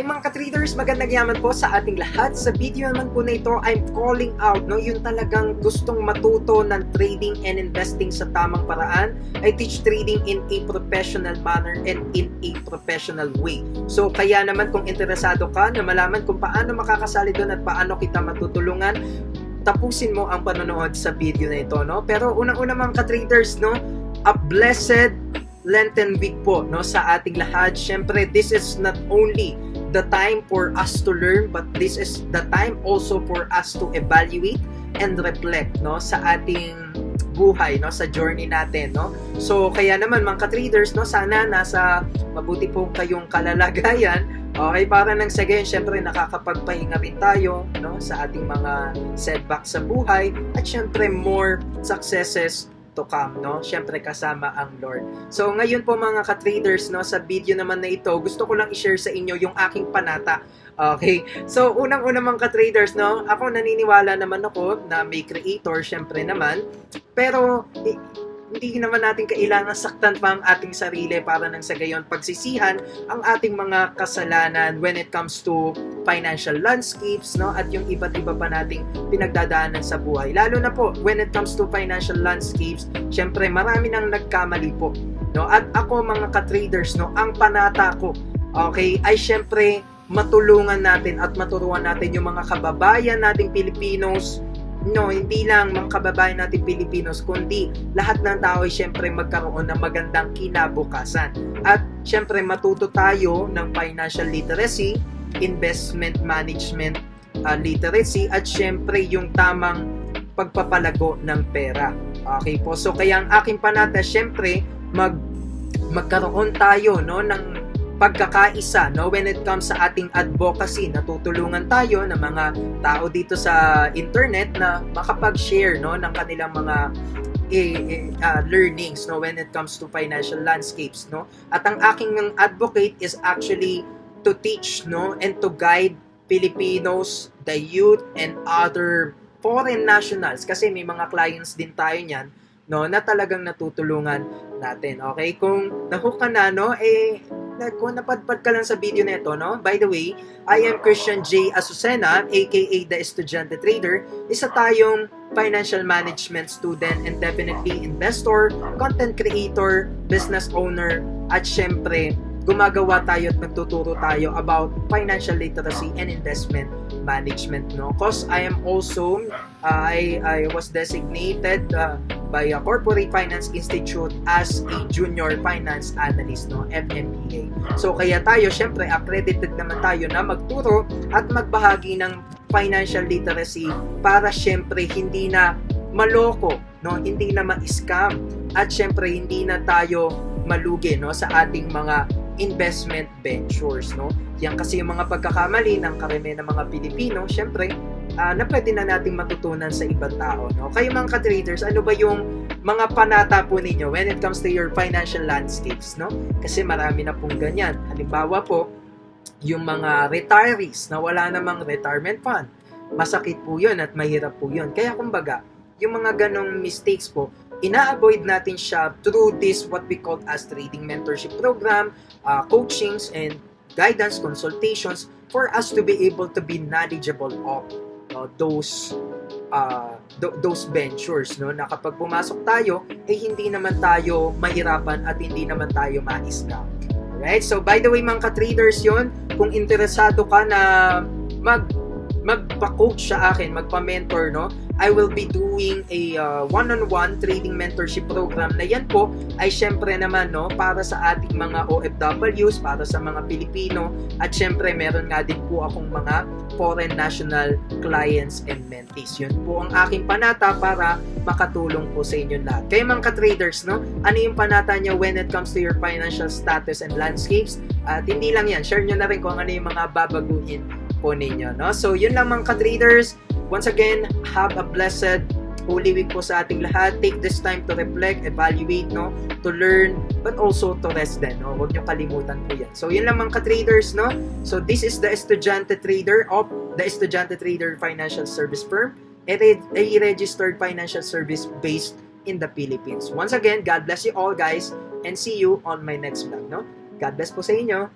Hi mga ka-traders, magandang yaman po sa ating lahat. Sa video naman po na ito, I'm calling out, no, yung talagang gustong matuto ng trading and investing sa tamang paraan. I teach trading in a professional manner and in a professional way. So kaya naman kung interesado ka na malaman kung paano makakasali doon at paano kita matutulungan, tapusin mo ang panonood sa video na ito, no? Pero unang-una mga ka-traders, no, a blessed Lenten week po no sa ating lahat. Syempre, this is not only the time for us to learn but this is the time also for us to evaluate and reflect no sa ating buhay no sa journey natin no. So kaya naman mga ka-traders no sana nasa mabuti po kayong kalalagayan Okay, para nang sa gayon, syempre nakakapagpahinga rin tayo no, sa ating mga setbacks sa buhay at syempre more successes to come, no? Syempre kasama ang Lord. So ngayon po mga ka-traders, no, sa video naman na ito, gusto ko lang i-share sa inyo yung aking panata. Okay? So unang-una mga ka-traders, no, ako naniniwala naman ako na may creator, syempre naman. Pero hindi naman natin kailangan saktan pa ang ating sarili para nang sa gayon pagsisihan ang ating mga kasalanan when it comes to financial landscapes no? At yung iba't iba pa nating pinagdadaanan sa buhay. Lalo na po when it comes to financial landscapes syempre marami nang nagkamali po no? At ako mga ka-traders no? Ang panata ko okay ay syempre matulungan natin at maturuan natin yung mga kababayan nating Pilipinos no, hindi lang mga kababayan natin Pilipinos, kundi lahat ng tao ay syempre magkaroon ng magandang kinabukasan. At syempre matuto tayo ng financial literacy, investment management uh, literacy, at syempre yung tamang pagpapalago ng pera. Okay po, so kaya ang aking panata, syempre, mag magkaroon tayo no ng pagkakaisa no when it comes sa ating advocacy natutulungan tayo ng mga tao dito sa internet na makapag-share no ng kanilang mga uh, learnings no when it comes to financial landscapes no? At ang aking advocate is actually to teach no and to guide Filipinos the youth and other foreign nationals. Kasi may mga clients din tayo niyan no na talagang natutulungan natin okay? Kung nahook na no eh na kung napadpad ka lang sa video na ito, no? By the way, I am Christian J. Azucena, aka The Estudyante Trader. Isa tayong financial management student and definitely investor, content creator, business owner, at syempre, gumagawa tayo at nagtuturo tayo about financial literacy and investment management no cause I am also uh, I I was designated uh, by a Corporate Finance Institute as a junior finance analyst no? FMBA so kaya tayo syempre accredited naman tayo na magturo at magbahagi ng financial literacy para syempre hindi na maloko no? Hindi na ma-scam at syempre hindi na tayo malugi no? Sa ating mga investment ventures no? Yan kasi yung mga pagkakamali ng karamihan ng mga Pilipino syempre uh, na pwede na nating matutunan sa ibang tao no? Kayo mga ka-traders ano ba yung mga panata po ninyo when it comes to your financial landscapes no? Kasi marami na pong ganyan. Halimbawa po yung mga retirees na wala namang retirement fund masakit po yun at mahirap po yun. Kaya kumbaga yung mga ganong mistakes po ina-avoid natin siya through this what we call as trading mentorship program, uh, coachings, and guidance consultations for us to be able to be knowledgeable of uh, those uh, th- those ventures no na kapag pumasok tayo eh hindi naman tayo mahirapan at hindi naman tayo ma-scam. Alright? So by the way mga ka-traders 'yon, kung interesado ka na mag magpa-coach sa akin, magpa-mentor, no? I will be doing a uh, one-on-one trading mentorship program na yan po ay syempre naman no para sa ating mga OFWs, para sa mga Pilipino at syempre meron nga din po akong mga foreign national clients and mentees. Yun po ang aking panata para makatulong po sa inyo lahat. Kayo mga ka-traders, no? Ano yung panata nyo when it comes to your financial status and landscapes? At hindi lang yan, share nyo na rin kung ano yung mga babaguhin po ninyo, no? So, yun lang mga ka-traders. Once again, have a blessed Holy Week po sa ating lahat. Take this time to reflect, evaluate, no? To learn, but also to rest din, no? Huwag niyo kalimutan po yan. So, yun lang mga ka-traders, no? So, this is the Estudyante Trader of the Estudyante Trader Financial Service Firm, a, a registered financial service based in the Philippines. Once again, God bless you all guys and see you on my next vlog, no? God bless po sa inyo.